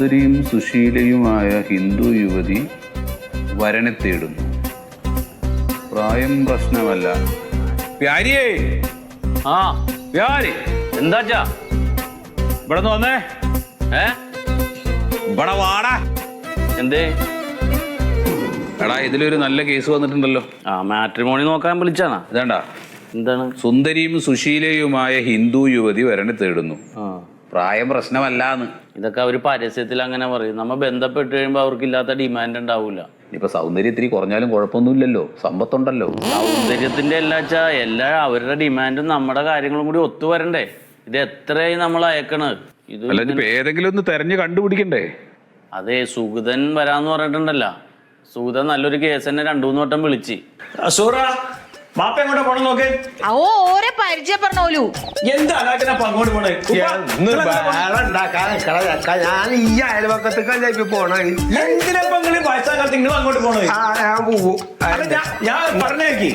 സുന്ദരിയും സുശീലയുമായ ഹിന്ദു യുവതി വരനെ തേടുന്നു. പ്രായം പ്രശ്നമല്ല. പ്യാരിയേ. ആ പ്യാരി. എന്താച്ചാ ഇവിടെ നിന്ന് വന്നേ? ഏ? ഇവിടെ വാടാ. എന്തേ? എടാ ഇതിലൊരു നല്ല കേസ് വന്നിട്ടുണ്ടല്ലോ. ആ മാട്രിമോണി നോക്കാൻ വിളിച്ചാണോ? ഇതാണ്ടാ. എന്താണ്? സുന്ദരിയും സുശീലയുമായ ഹിന്ദു യുവതി വരനെ തേടുന്നു. ആ. പ്രായം പ്രശ്നമല്ലാന്ന്. ഇതൊക്കെ അവർ പരസ്യത്തിൽ അങ്ങനെ പറയും. നമ്മൾ ബന്ധപ്പെട്ട് കഴിയുമ്പോൾ അവർക്കില്ലാത്ത ഡിമാൻഡ് ഉണ്ടാവില്ല ഇപ്പൊ സൗന്ദര്യം ഇത്തിരി കുറഞ്ഞാലും കുഴപ്പമൊന്നുമില്ലല്ലോ. സമ്പത്തുണ്ടല്ലോ. സൗന്ദര്യത്തിന്റെ എല്ലാ വെച്ചാൽ എല്ലാ അവരുടെ ഡിമാൻഡും നമ്മുടെ കാര്യങ്ങളും കൂടി ഒത്തു വരണ്ടേ? ഇത് എത്രയായി നമ്മൾ അയക്കണത് ഇത് അല്ല ഇനിയിപ്പോ ഏതെങ്കിലും ഒന്ന് തെരഞ്ഞു കണ്ടുപിടിക്കണ്ടേ? അതെ സുഗതൻ വരാന്ന് പറഞ്ഞിട്ടുണ്ടല്ല. സുഗതൻ നല്ലൊരു കേസ് തന്നെ രണ്ടു മൂന്ന് വട്ടം വിളിച്ച്. സൂറ ബാപ്പ എങ്ങോട്ടാ പോണം നോക്ക്. ഓ ഓരെ പരിചയപ്പെടണോലു? എന്താ അങ്ങോട്ട് പോണേ? ഞാൻ ഈ പോണേ. എന്തിനാ നിങ്ങൾ അങ്ങോട്ട് പോണേ? ആ ഞാൻ പോവും. ഞാൻ- പറഞ്ഞേക്ക്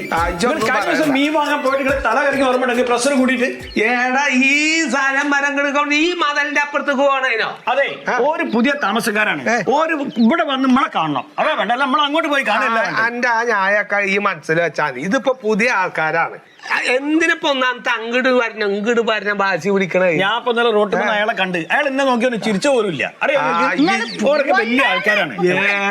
കഴിഞ്ഞ ദിവസം മീൻ വാങ്ങാൻ പോയിട്ട് തല കറങ്ങി ഓർമ്മ ഉണ്ടെങ്കിൽ പ്രഷർ കൂടിയിട്ട്. ഏടാ ഈ സ്ഥലം മരം കിടക്കൊണ്ട് ഈ മതലിന്റെ അപ്പുറത്തേക്ക് പോകണേനോ അതെ ഒരു പുതിയ താമസക്കാരാണ്. ഒരു ഇവിടെ വന്ന് നമ്മളെ കാണണം. അതാ വേണ്ട നമ്മൾ അങ്ങോട്ട് പോയി കാണില്ല എന്റെ ആ ഞായൊക്കെ ഈ മനസ്സിൽ വെച്ചാൽ ഇതിപ്പോ പുതിയ ആൾക്കാരാണ്. എന്തിനിപ്പോ ഒന്നാമത്തെ അങ്ങട് വരണം ഇങ്ങട് വരണം ബാസി വിളിക്കണേ. ഞാൻ ഇപ്പൊ ഇന്നലെ റോട്ടിൽ നിന്ന് അയാളെ കണ്ട്. അയാൾ എന്നെ നോക്കി ഒന്ന് ചിരിച്ച പോലും ഇല്ല വലിയ ആൾക്കാരാണ്.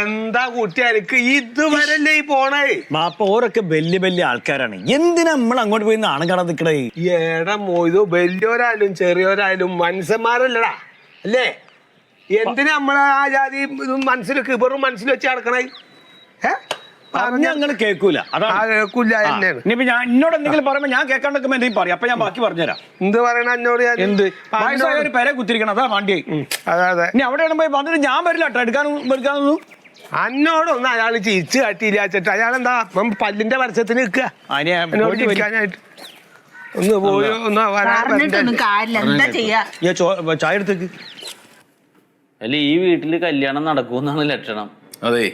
എന്താ കുട്ടി എനിക്ക് ഇതുവരല്ലേ ഈ പോണേ? മാപ്പ ഓരൊക്കെ വലിയ വലിയ ആൾക്കാരാണ്. എന്തിനാ നമ്മൾ അങ്ങോട്ട് പോയി നാണം കാണാൻ നിക്കണേ? ഏടാ മോയിതു വലിയോരായാലും ചെറിയോരായാലും മനുഷ്യന്മാരല്ലടാ. അല്ലേ? എന്തിനാ നമ്മളെ ആ ജാതി ഇത് മനസ്സിൽ കിബറും മനസ്സിൽ വെച്ച് നടക്കണേ? ഏ? പറഞ്ഞ അങ്ങനെ കേൾക്കൂല. ആ അതാണ് കേൾക്കൂല ആ, തന്നെയാണ് ഇനിയിപ്പോ ഞാൻ എന്നോട് എന്തെങ്കിലും പറയുമ്പോ ഞാൻ കേൾക്കാണ്ടൊക്കെ എന്തെങ്കിലും പറയും. അപ്പൊ ഞാൻ ബാക്കി പറഞ്ഞുതരാം. എന്ത് പറയണ എന്നോട് ഞാൻ? എന്ത്? ആ, വയസ്സായ ഒരു കുത്തിരിക്കണം അതാ വണ്ടി അതെ അതെ. ഇനി അവിടെയാണ് പോയി വന്നിട്ട് ഞാൻ വരില്ല കേട്ടോ എടുക്കാനും എടുക്കാനൊന്നും അന്നോടൊന്നും അയാൾ ചിരിച്ചു കാട്ടിയില്ല വെച്ചിട്ട് അയാൾ എന്താ പല്ലിന്റെ പരസ്യത്തിന് നിൽക്കുക അതിനെ എന്നോട് പോയിട്ട് വരും. ചിരിക്കാനായിട്ട് ഒന്ന് പോയി ഒന്ന് വരാൻ പറഞ്ഞിട്ടൊന്നും കാര്യമില്ല. എന്താ ചെയ്യാ? ഈ ചോ- ചായ എടുത്തേക്ക്. അല്ല ഈ വീട്ടിൽ കല്യാണം നടക്കൂന്നാണ് ലക്ഷണം. അതെ.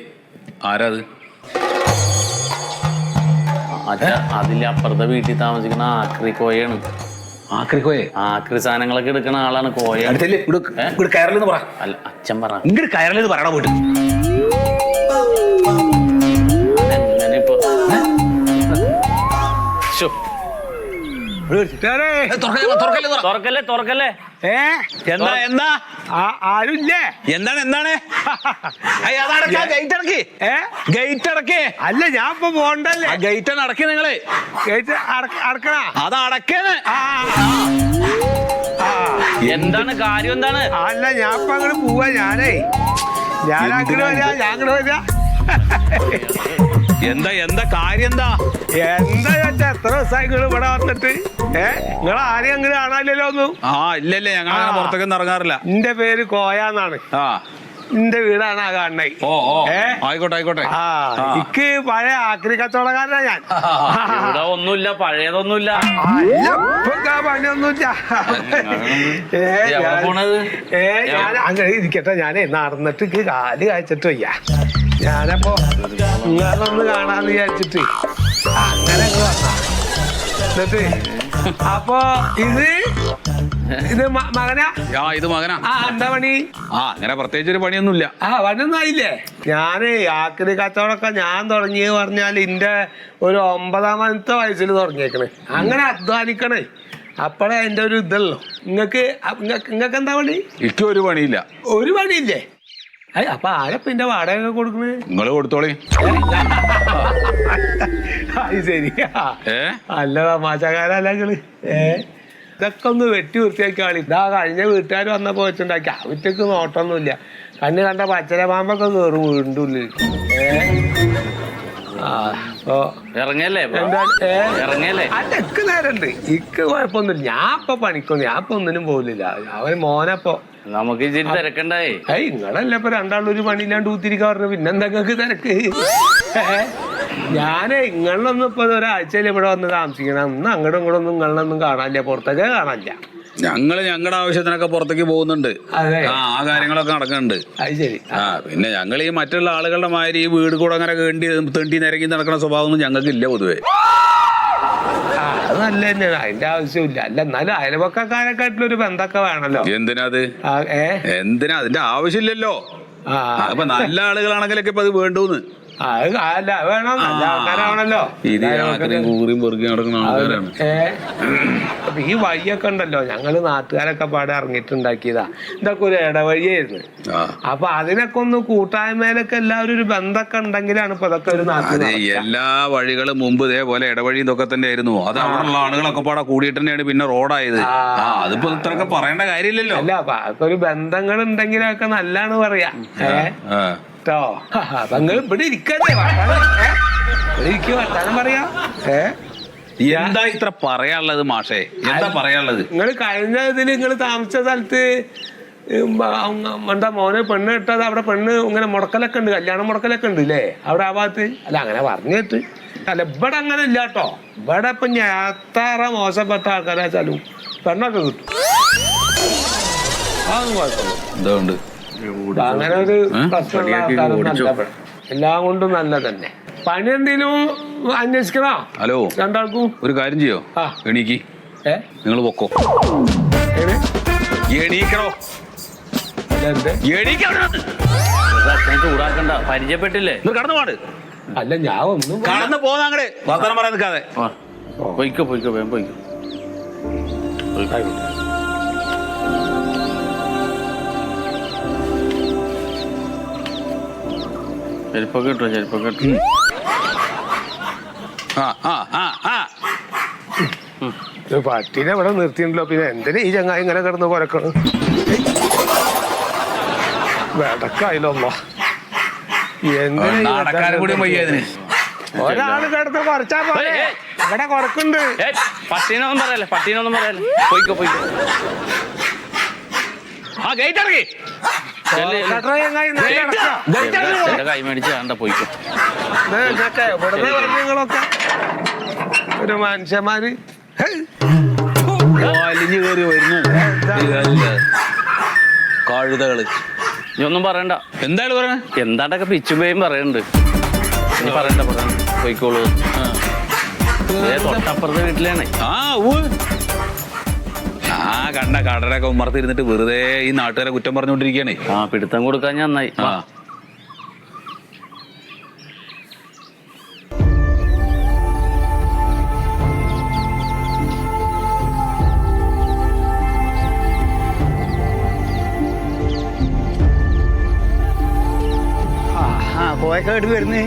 ആരാത്? അച്ഛാ അതിലെ അപ്പുറത്തെ വീട്ടിൽ താമസിക്കുന്ന ആക്രി കോയാണ്. ആക്രി കോയെ? ആക്രി സാധനങ്ങളൊക്കെ എടുക്കുന്ന ആളാണ് കോയ? കയറലെന്ന് പറ. അല്ല അച്ഛൻ പറ. ഇങ്ങോട്ട് കയറലെന്ന് പറയണ പോയിട്ട്. ശ്ശോ, തുറക്കല്ലേ തുറക്കല്ലേ? ഏ? എന്താ എന്താ? ആരുല്ലേ? എന്താണ് എന്താണ്? ഗേറ്റ് അടക്കി ഏ? ഗേറ്റ് അടക്കേ അല്ല ഞാൻ ഇപ്പൊ പോണ്ടല്ലേ? ഗേറ്റ് അടക്കി നിങ്ങൾ. കേട്ട് അടക്കണ? അത് ആ. എന്താണ് കാര്യം എന്താണ്? അല്ല ഞാൻ ഇപ്പൊ അങ്ങോട്ട് പോവാ ഞാനേ. ഞാൻ അങ്ങോട്ട് വരാ ഞാൻ അങ്ങോട്ട് വരാ. എന്താ എന്താ കാര്യം എന്താ? എന്താ ചേട്ടാ എത്ര ദിവസമായി നിങ്ങൾ ഇവിടെ വന്നിട്ട്? ഏ നിങ്ങൾ ആരെയും അങ്ങനെ കാണാനില്ലല്ലോ ഒന്നും? ആ ഇല്ലല്ലേ ഞങ്ങൾ അങ്ങനെ. പുറത്തേക്കൊന്നും ഇറങ്ങാറില്ല. എന്റെ പേര് കോയാന്നാണ്. ആ. എന്റെ വീടാണ് ആ കാണണേ ഓ ഓ. ഏ? ആയിക്കോട്ടെ ആയിക്കോട്ടെ. ആ. എനിക്ക് പഴയ ആക്രി കച്ചവടക്കാരനാ ഞാൻ. ഇവിടെ ഒന്നുമില്ല പഴയതൊന്നുമില്ല. അല്ല, ഇപ്പൊ ഇതാ പണിയൊന്നുമില്ല. ഏ, എവിടെ ഞാൻ- പോണത്? ഏ ഞാൻ അങ്ങനെ ഇരിക്കട്ടെ ഞാനേ നടന്നിട്ട് എനിക്ക് കാൽ കാഴ്ചിട്ട് വയ്യ. ഞാനപ്പോ നിങ്ങളൊന്ന് കാണാന്ന് വിചാരിച്ചിട്ട് അങ്ങനെ അങ്ങ് വന്നാ. എന്നിട്ട് അപ്പൊ ഇത് ഇത് മകനാ? ആ ഇത് മകനാ. ആ എന്താ പണി? ആ അങ്ങനെ പ്രത്യേകിച്ച് ഒരു പണിയൊന്നുമില്ല. ആ പണിയൊന്നും ആയില്ലേ ഞാൻ ആക്രി കച്ചവടമൊക്കെ ഞാൻ തുടങ്ങിയത് പറഞ്ഞാൽ എന്റെ ഒരു ഒമ്പതാമത്തെ വയസ്സിൽ തുടങ്ങിയേക്കണ്. അങ്ങനെ അധ്വാനിക്കണേ. അപ്പോഴേ എന്റെ ഒരു ഇതല്ലോ നിങ്ങക്ക് നിങ്ങക്ക് എന്താ പണി? എനിക്ക് ഒരു പണിയില്ല. ഒരു പണിയില്ലേ? അപ്പൊ ആരപ്പ എന്റെ വാടക കൊടുക്കുന്നത് നിങ്ങൾ കൊടുത്തോളി. അത് ശരിയാ ഏ? അല്ല തമാശക്കാരല്ല ഏ? ഇതൊക്കെ ഒന്ന് വെട്ടി വൃത്തിയാക്കി ആളി. ഇതാ കഴിഞ്ഞ വീട്ടുകാർ വന്നപ്പോ വെച്ചുണ്ടാക്കി. അവറ്റക്ക് നോട്ടൊന്നുമില്ല. കണ്ണ് കണ്ട പച്ചര പാമ്പൊക്കെ കയറും വീണ്ടും ഉള്ളിൽ ഏ? ആ ഓ ഇറങ്ങല്ലേ ഇപ്പൊ? എന്താ ഏ? ഇറങ്ങല്ലേ? അല്ല ഇക്ക് നേരണ്ട്. ഇക്ക് കുഴപ്പമൊന്നുമില്ല. ഞാൻ ഇപ്പൊ പണിക്കൊന്നും ഞാൻ ഇപ്പൊ ഒന്നിനും പോലില്ല അവൻ മോനപ്പോ നമുക്ക് ഇച്ചിരി തിരക്കണ്ടായി. ഏയ് നിങ്ങളല്ല ഇപ്പൊ രണ്ടാളൊരു ഒരു പണിയില്ലാണ്ട് ഊത്തിരിക്കാൻ പറഞ്ഞു പിന്നെന്താ നിങ്ങക്ക് തിരക്ക്? ഞാനേ നിങ്ങളിലൊന്നും ഇപ്പൊ ഒരാഴ്ചയിൽ ഇവിടെ വന്ന് താമസിക്കണം. ഇന്ന് അങ്ങോട്ടും ഇങ്ങോട്ടും ഒന്നും നിങ്ങളിലൊന്നും കാണാനില്ല. പുറത്തൊക്കെ കാണാനില്ല. ഞങ്ങൾ ഞങ്ങളുടെ ആവശ്യത്തിനൊക്കെ പുറത്തേക്ക് പോകുന്നുണ്ട്. അതെ. ആ ആ കാര്യങ്ങളൊക്കെ നടക്കുന്നുണ്ട്. അത് ശരി. ആ പിന്നെ ഞങ്ങൾ ഈ മറ്റുള്ള ആളുകളുടെ മാതിരി ഈ വീട് കൂടെ അങ്ങനെ കേണ്ടി തെണ്ടി നിരങ്ങി നടക്കുന്ന സ്വഭാവമൊന്നും ഞങ്ങൾക്ക് ഇല്ല പൊതുവെ. ആ അത് നല്ല തന്നെയാണ്. അതിന്റെ ആവശ്യമില്ല. അല്ല എന്നാലും ഒരു ബന്ധമൊക്കെ വേണല്ലോ. എന്തിനാ അത്? ആ, ഏ? എന്തിനാ? അതിന്റെ ആവശ്യമില്ലല്ലോ. ആ. അപ്പൊ നല്ല ആളുകളാണെങ്കിലൊക്കെ ഇപ്പൊ അത് വേണ്ടൂന്ന്. അത് അല്ല അത് വേണം. നല്ല ആൾക്കാരാവണല്ലോ. ഇത് ആക്രിയും കൂറിയും പെറുക്കിയും നടക്കുന്ന ആൾക്കാരാണ്. ഏ അപ്പൊ ഈ വഴിയൊക്കെ ഉണ്ടല്ലോ. ഞങ്ങൾ നാട്ടുകാരൊക്കെ പാടെ ഇറങ്ങിയിട്ടുണ്ടാക്കിയതാ. ഇതൊക്കെ ഒരു ഇടവഴിയായിരുന്നു. ആ. അപ്പൊ അതിനൊക്കെ ഒന്ന് കൂട്ടായ്മയിലൊക്കെ എല്ലാവരും ഒരു ബന്ധമൊക്കെ ഉണ്ടെങ്കിലാണ് ഇപ്പൊ ഇതൊക്കെ ഒരു നാട്ടിൽ അതെ എല്ലാ വഴികളും മുമ്പ് ഇതേപോലെ ഇടവഴി ഇതൊക്കെ തന്നെ ആയിരുന്നു അത് അവിടെയുള്ള ആളുകളൊക്കെ പാടെ കൂടിയിട്ട് തന്നെയാണ് പിന്നെ റോഡായത്. ആ. അതിപ്പോ ഇത്രയൊക്കെ പറയേണ്ട കാര്യമില്ലല്ലോ. അല്ല അപ്പൊ അതൊക്കെ ഒരു ബന്ധങ്ങൾ ഉണ്ടെങ്കിലൊക്കെ നല്ലാണ് പറയാ ഏ? ആ. കേട്ടോ. നിങ്ങൾ ഇവിടെ ഇരിക്കല്ലേ? ഇവിടെ ഇരിക്കുക വർത്താനം പറയാ ഏ? എന്താ ഇത്ര പറയാനുള്ളത് മാഷേ? എന്താ പറയാനുള്ളത്? നിങ്ങൾ കഴിഞ്ഞ ഇതിൽ നിങ്ങൾ താമസിച്ച സ്ഥലത്ത് എന്താ മോനെ പെണ്ണ് ഇട്ടത്? അവിടെ പെണ്ണ് ഇങ്ങനെ മുടക്കലൊക്കെ ഉണ്ട് കല്യാണം മുടക്കലൊക്കെ ഉണ്ട് ഇല്ലേ? അവിടെ ആ ഭാഗത്ത്? അല്ല അങ്ങനെ പറഞ്ഞിട്ട് അല്ല ഇവിടെ അങ്ങനെ ഇല്ല കേട്ടോ. ഇവിടെ ഇപ്പൊ ഞാത്താറ മോശപ്പെട്ട ആൾക്കാരെ വെച്ചാലും പെണ്ണൊക്കെ കിട്ടും. അതൊന്നും കുഴപ്പമില്ല. എന്തുകൊണ്ട് അങ്ങനെ ഒരു പ്രശ്നമുള്ള ആൾക്കാരൊന്നും അല്ല എല്ലാം കൊണ്ടും നല്ല തന്നെ പണി എന്തെങ്കിലും അന്വേഷിക്കണോ? ഹലോ. രണ്ടാൾക്കും? ഒരു കാര്യം ചെയ്യോ? ആ. എണീക്ക്. ഏ? നിങ്ങൾ പൊക്കോ. ഏത്? എണീക്കണോ? അല്ല, എന്ത്? അച്ഛനെ ചൂടാക്കണ്ട. പരിചയപ്പെട്ടില്ലേ? കടന്നു പാട്. അല്ല ഞാൻ ഒന്നും കടന്നു പോന്ന അങ്ങട്. വർത്തമാനം പറയാൻ നിൽക്കാതെ. ആ പൊയ്ക്കോ പൊയ്ക്കോ വേഗം പൊയ്ക്കോ. ആയിക്കോട്ടെ. ചെരുപ്പൊക്കെ ഇട്ടോ ചെരുപ്പൊക്കെ ഇട്ടോ. ആ ആ ആ പട്ടീനെ ഇവിടെ നിർത്തിയിട്ടുണ്ടല്ലോ. പിന്നെ എന്തിനാ ഈ ചങ്ങായി ഇങ്ങനെ കിടന്ന് കുരക്കണം വെടക്കായില്ലോ ഒരാൾ കിടന്ന് കുറച്ചാ പോലെ. ഇവിടെ കുറക്കുണ്ട് പട്ടീനൊന്നും പറയല്ലേ പട്ടീനൊന്നും പറയല്ലേ. പോയിക്കോ പോയിക്കോ. ആ ഗേറ്റ് ഇറങ്ങി. എന്റെ കൈ മേടിച്ച് വേണ്ട പൊയ്ക്കോ. ഒരു മനുഷ്യന്മാര്. വലിഞ്ഞു കയറി വരുന്നു. ഇതല്ല. കഴുതകൾ. നീ ഒന്നും പറയണ്ട. എന്തായാലും പറയണ? എന്താണ്ടൊക്കെ പിച്ചുപേയും പറയുന്നുണ്ട് ഇനി പറയണ്ട പറയണ്ട. പോയിക്കോളൂ. തൊട്ടപ്പുറത്തെ വീട്ടിലാണ്. ആ ഊ ആ കണ്ട കടലൊക്കെ ഉമ്മർത്തിരുന്നിട്ട് വെറുതെ ഈ നാട്ടുകാരെ കുറ്റം പറഞ്ഞുകൊണ്ടിരിക്കുകയാണ്. ആ പിടുത്തം കൊടുക്കാൻ ഞാൻ നന്നായി. ആ. വരുന്നേ?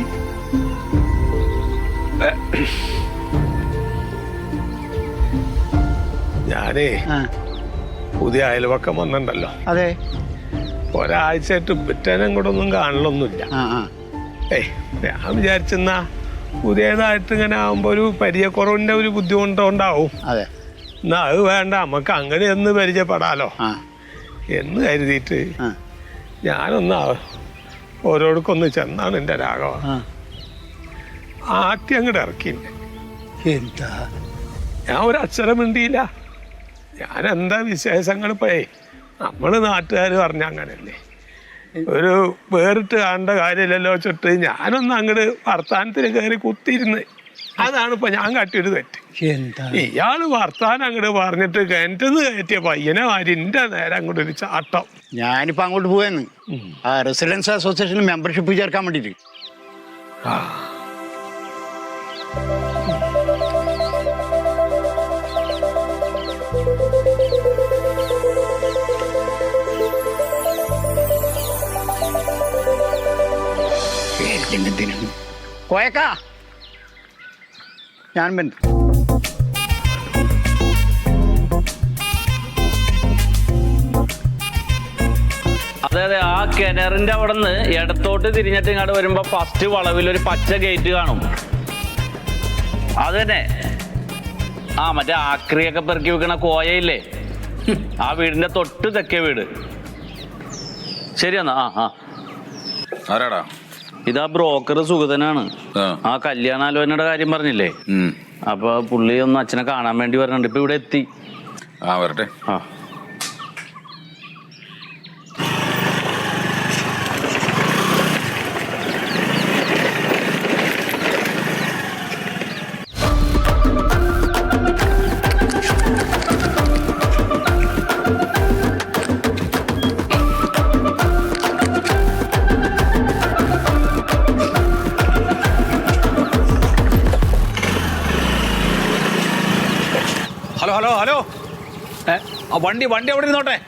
ഞാനേ ആ. പുതിയ അയൽവക്കം വന്നിട്ടുണ്ടല്ലോ. അതെ. ഒരാഴ്ചയായിട്ട് പിറ്റേനും കൂടെ ഒന്നും കാണലൊന്നുമില്ല ഏയ് ഞാൻ വിചാരിച്ചെന്നാ പുതിയതായിട്ട് ഇങ്ങനെ ആകുമ്പോ ഒരു പരിചയക്കുറവിന്റെ ഒരു ബുദ്ധിമുട്ടുണ്ടാവും. അതെ. എന്നാ അത് വേണ്ട നമുക്ക് അങ്ങനെ ഒന്ന് പരിചയപ്പെടാലോ. എന്ന് കരുതിയിട്ട് ഞാനൊന്ന് ഓരോടുക്കൊന്ന് ചെന്നാണ് എന്റെ രാഘവ ആദ്യം അങ്ങോട്ട് ഇറക്കി എന്താ? ഞാൻ ഒരു അക്ഷരം മിണ്ടിയില്ല. ഞാൻ എന്താ വിശേഷങ്ങൾ പോയേ നമ്മൾ നാട്ടുകാർ പറഞ്ഞ അങ്ങനല്ലേ ഒരു വേറിട്ട് കാണേണ്ട കാര്യമില്ലല്ലോ വെച്ചിട്ട് ഞാനൊന്ന് അങ്ങോട്ട് വർത്താനത്തിന് കയറി കുത്തിയിരുന്ന്. അതാണ് ഇപ്പൊ ഞാൻ കാട്ടിയൊരു തെറ്റ്. ഇയാൾ വർത്താനം അങ്ങോട്ട് പറഞ്ഞിട്ട് കിണറ്റെന്ന് കയറ്റിയ പയ്യനെ എന്റെ നേരെ അങ്ങോട്ട് ഒരു ചാട്ടം. ഞാനിപ്പോ അങ്ങോട്ട് പോയെന്ന് ആ റെസിഡൻസ് അസോസിയേഷൻ മെമ്പർഷിപ്പ് ചേർക്കാൻ വേണ്ടിട്ട്. കോയക്കാ. ഞാൻ ബന്ധു അതെ അതെ ആ കിണറിന്റെ അവിടെ നിന്ന് ഇടത്തോട്ട് തിരിഞ്ഞിട്ട് ഇങ്ങോട്ട് വരുമ്പോ ഫസ്റ്റ് വളവിൽ ഒരു പച്ച ഗേറ്റ് കാണും. അത് തന്നെ ആ മറ്റേ ആക്രിയൊക്കെ പെറുക്കി വെക്കണ കോയയില്ലേ? ആ വീടിന്റെ തൊട്ട് തെക്കേ വീട്. ശരിയെന്നാ ആ ആ. ആരാടാ? ഇതാ ബ്രോക്കർ സുഗതനാണ്. ആ. കല്യാണാലോചനയുടെ കാര്യം പറഞ്ഞില്ലേ. അപ്പൊ പുള്ളി ഒന്ന് അച്ഛനെ കാണാൻ വേണ്ടി വരണുണ്ട് ഇപ്പൊ ഇവിടെ എത്തി. ആ വരട്ടെ. ആ. ഏ? ആ വണ്ടി വണ്ടി അവിടെ ഇരുന്നോട്ടെ.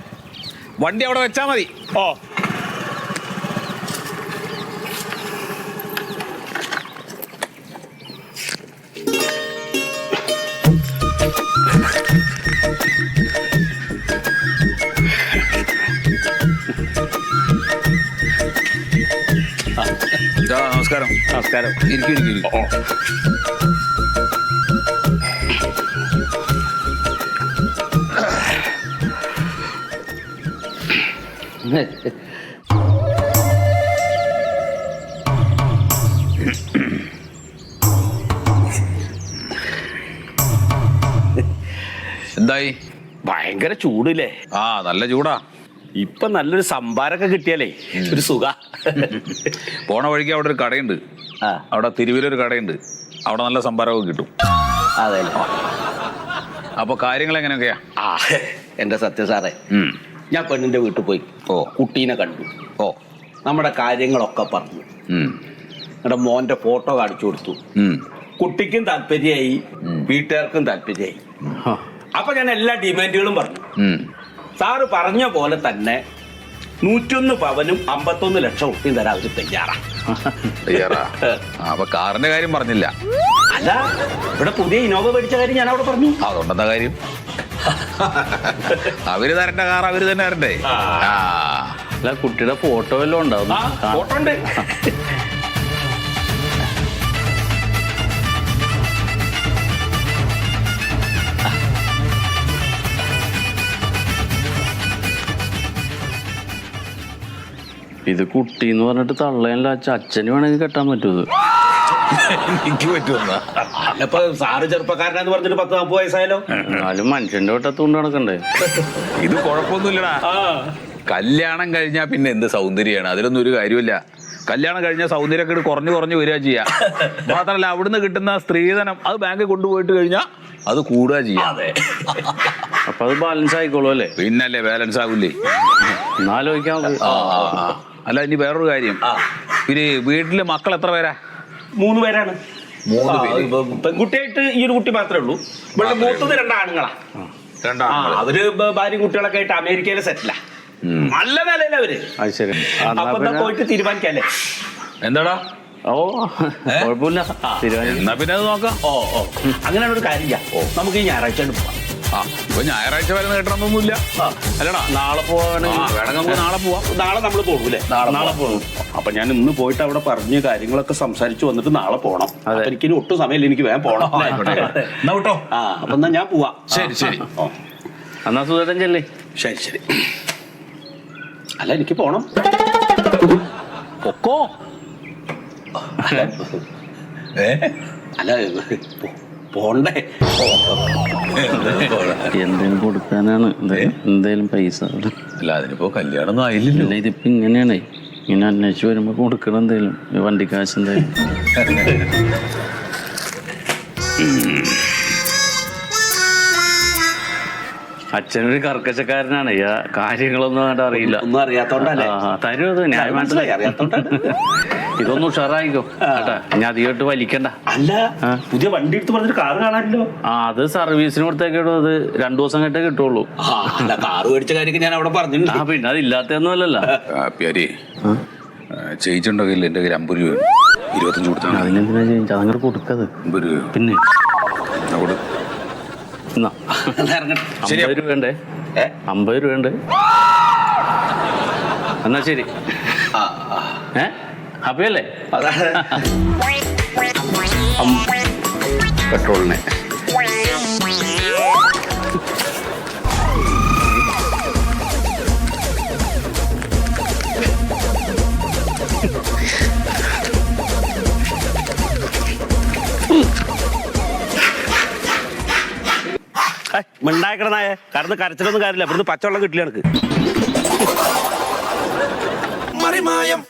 വണ്ടി അവിടെ വെച്ചാൽ മതി. ഓ. നമസ്കാരം. നമസ്കാരം. ഇരിക്കും ഇരിക്കും ഇരിക്കും. എന്തായി? ഭയങ്കര ചൂടില്ലേ? ആ നല്ല ചൂടാ. ഇപ്പൊ നല്ലൊരു സംഭാരൊക്കെ കിട്ടിയാലേ ഒരു സുഖ. പോണ വഴിക്ക് അവിടെ ഒരു കടയുണ്ട്. ആ. അവിടെ തിരുവിലൊരു കടയുണ്ട്. അവിടെ നല്ല സംഭാരമൊക്കെ കിട്ടും. അതെ അപ്പൊ കാര്യങ്ങൾ എങ്ങനെയൊക്കെയാ ആ എന്റെ സത്യ സാറേ. ഞാൻ പെണ്ണിന്റെ വീട്ടിൽ പോയി. ഓ. കുട്ടീനെ കണ്ടു. ഓ. നമ്മുടെ കാര്യങ്ങളൊക്കെ പറഞ്ഞു. നമ്മുടെ മോന്റെ ഫോട്ടോ കാണിച്ചു കൊടുത്തു. കുട്ടിക്കും താല്പര്യമായി വീട്ടുകാർക്കും താല്പര്യമായി. അപ്പൊ ഞാൻ എല്ലാ ഡിമാൻഡുകളും പറഞ്ഞു. സാറ് പറഞ്ഞ പോലെ തന്നെ നൂറ്റൊന്ന് പവനും അമ്പത്തൊന്ന് ലക്ഷം ഉറുപ്പിയും തരാൻ അവർ തയ്യാറാ. തയ്യാറാ? അപ്പൊ കാറിന്റെ കാര്യം പറഞ്ഞില്ല. അല്ല ഇവിടെ പുതിയ ഇനോവ മേടിച്ച കാര്യം ഞാൻ അവിടെ പറഞ്ഞു അതുകൊണ്ടെന്താ കാര്യം? അവർ തരണ്ട കാർ അവർ തന്നെ തരണ്ടേ? ആ. അല്ല കുട്ടിയുടെ ഫോട്ടോ എല്ലാം ഉണ്ടാവും ഫോട്ടോ ഉണ്ട്. ഇത് കുട്ടി എന്ന് പറഞ്ഞിട്ട് തള്ളയല്ല അച്ഛന് വേണമെങ്കിൽ കെട്ടാൻ പറ്റൂ ഇത്. എനിക്ക് പറ്റുമെന്നാ ഇപ്പൊ സാറ് ചെറുപ്പക്കാരനാന്ന് പറഞ്ഞിട്ട് പത്ത് നാൽപ്പത് വയസ്സായാലോ എന്നാലും മനുഷ്യന്റെ വട്ടത്ത് കൊണ്ട് നടക്കണ്ടേ? ഇത് കുഴപ്പമൊന്നുമില്ലടാ. കല്യാണം കഴിഞ്ഞാൽ പിന്നെ എന്ത് സൗന്ദര്യമാണ്? അതിലൊന്നും ഒരു കാര്യമില്ല കല്യാണം കഴിഞ്ഞ സൗന്ദര്യമൊക്കെ കുറഞ്ഞു കുറഞ്ഞു വരിക ചെയ്യാ. മാത്രമല്ല അവിടുന്ന് കിട്ടുന്ന സ്ത്രീധനം അത് ബാങ്കിൽ കൊണ്ടുപോയിട്ട് കഴിഞ്ഞാ അത് കൂടുക ചെയ്യാം. അപ്പൊ അത് ബാലൻസ് ആയിക്കോളൂ അല്ലേ? പിന്നല്ലേ ബാലൻസ് ആകൂലേ ആ. അല്ല ഇനി വേറൊരു കാര്യം. പിന്നെ വീട്ടിൽ മക്കൾ എത്ര പേരാ? മൂന്ന് പേരാണ്. മൂന്ന് പേര്. പെൺകുട്ടിയായിട്ട് ഈ ഒരു കുട്ടി മാത്രമേ ഉള്ളൂ. ഇവിടെ മൂത്തത് രണ്ടാണുങ്ങളാ. ആ രണ്ടാണ് അവർ ബ- ഭാര്യയും കുട്ടികളൊക്കെ ആയിട്ട് അമേരിക്കയിലെ സെറ്റിലാ നല്ല നിലയില അവർ. അത് ശരി. എന്നാ അപ്പൊ എന്നാ പിന്നെ- പോയിട്ട് തീരുമാനിക്കല്ലേ? എന്താടാ? ഓ കുഴപ്പമില്ല. തീരുമാനിച്ചു എന്നാ പിന്നെ അത് നോക്കാം. ഓ ഓ. അങ്ങനെയാണ് ഒരു കാര്യം ചെയ്യാം. നമുക്ക് ഈ ഞായറാഴ്ച അങ്ങട് പോവാം. ആ ഇപ്പൊ ഞായറാഴ്ച വരുന്ന നേട്ടണമൊന്നുമില്ല അല്ലടാ. നാളെ പോവാണെങ്കിൽ വേണമെങ്കിൽ നമുക്ക് നാളെ പോവാം. നാളെ നമ്മൾ പോകൂലേ നാളെ പോകും. അപ്പൊ ഞാൻ ഇന്ന് പോയിട്ട് അവിടെ പറഞ്ഞ കാര്യങ്ങളൊക്കെ സംസാരിച്ചു വന്നിട്ട് നാളെ പോണം. അപ്പൊ എനിക്ക് ഇനി ഒട്ടും സമയമില്ല എനിക്ക് വേഗം പോണം. എന്നാ ആ അപ്പൊ എന്നാ ഞാൻ പോവാ. ശരി ശരി. ഓ. എന്നാ സുധേട്ടൻ ചെല്ലേ. ശരി ശരി. അല്ല എനിക്ക് പോണം. പൊക്കോ? ഏ? അല്ല പോ- പോണ്ടേ? എന്തെങ്കിലും കൊടുക്കാനാണ്. എന്തേ- എന്തേലും പൈസ അല്ല അതിനിപ്പോ കല്യാണം ആയില്ലല്ലോ. അല്ല ഇതിപ്പോ ഇങ്ങനെയാണേ. ഇങ്ങനെ അന്വേഷിച്ച് വരുമ്പോ കൊടുക്കണം എന്തേലും വണ്ടി കാശ് എന്തേലും അച്ഛനൊരു കർക്കശക്കാരനാണ്. കാര്യങ്ങളൊന്നും അറിയില്ല. ഒന്നും അറിയാത്തോണ്ടല്ലേ? തരും അത്. ഞാൻ മനസ്സിലായി. അറിയാത്തോണ്ടാണ്. ഇതൊന്നും ഉഷാറായിക്കോ. കേട്ടാ ഞാൻ അധികമായിട്ട് വലിക്കണ്ട. അല്ല പുതിയ വണ്ടി എടുത്ത് പറഞ്ഞിട്ട് കാറ് കാണാനല്ലോ. ആ അത് സർവീസിന് കൊടുത്തേക്കോ അത് രണ്ടു ദിവസം കേട്ടേ കിട്ടുള്ളൂ. അല്ല കാറ് മേടിച്ച കാര്യം ഞാൻ അവിടെ ആ പറഞ്ഞിട്ടുണ്ട് പിന്നെ അത് ഇല്ലാത്തൊന്നും അല്ലല്ലോ പ്യാരി. ഇല്ല? എന്റെ കയ്യിൽ അമ്പത് രൂപ ഇരുപത്തഞ്ച് കൊടുത്താണ് അതിനെന്തിനാ ചോദിച്ചാൽ അതങ്ങനെ കൊടുക്കത്. അമ്പത് രൂപ പിന്നെ. അമ്പത് രൂപ വേണ്ടേ? അമ്പത് രൂപ ഉണ്ട് എന്നാ ശരി. ആ, ആ. ഏ? ഹാപ്പിയല്ലേ? അതാണ് പെട്രോളിന്. മിണ്ടായിക്കടനായ കടന്ന് കരച്ചിലൊന്നും കാര്യമില്ല. ഇവിടുന്ന് പച്ചവെള്ളം കിട്ടില്ല എനിക്ക് മറിമായം.